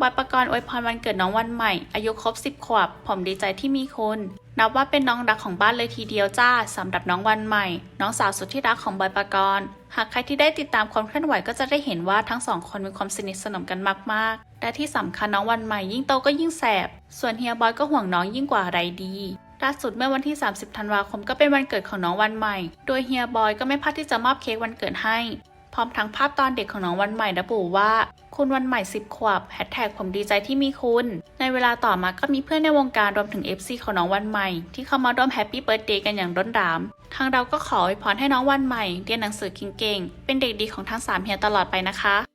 บอยประกรณ์อวยพรวันเกิดน้องวันใหม่ อายุครบ 10 ขวบ ผมดีใจที่มีคุณ นับว่าเป็นน้องรักของบ้านเลยทีเดียวจ้าสำหรับน้องวันใหม่ น้องสาวสุดที่รักของบอยประกรณ์หากใครที่ได้ติดตามความเคลื่อนไหวก็จะได้เห็นว่าทั้งสองคนมีความสนิทสนมกันมากๆ และที่สำคัญน้องวันใหม่ยิ่งโตก็ยิ่งแสบ ส่วนเฮียบอยก็ห่วงน้องยิ่งกว่าอะไรดีล่าสุดเมื่อวันที่ 30 ธันวาคมก็เป็นวันเกิดของน้องวันใหม่ โดยเฮียบอยก็ไม่พลาดที่จะมอบเค้กวันเกิดให้ พร้อมทั้งภาพตอนเด็กของน้องวันใหม่ระบุว่า คุณวันใหม่ 10 ขวบแฮชแท็กผมดีใจที่มีคุณ ในเวลาต่อมาก็มีเพื่อนในวงการรวมถึง FC ของน้องวันใหม่ ที่เข้ามาร่วมแฮปปี้เบิร์ดเดย์กันอย่างร้นรามทางเราก็ขออวยพรให้น้องวันใหม่เรียนหนังสือเก่งๆเป็นเด็กดีของทั้งสามเฮียตลอดไปนะคะ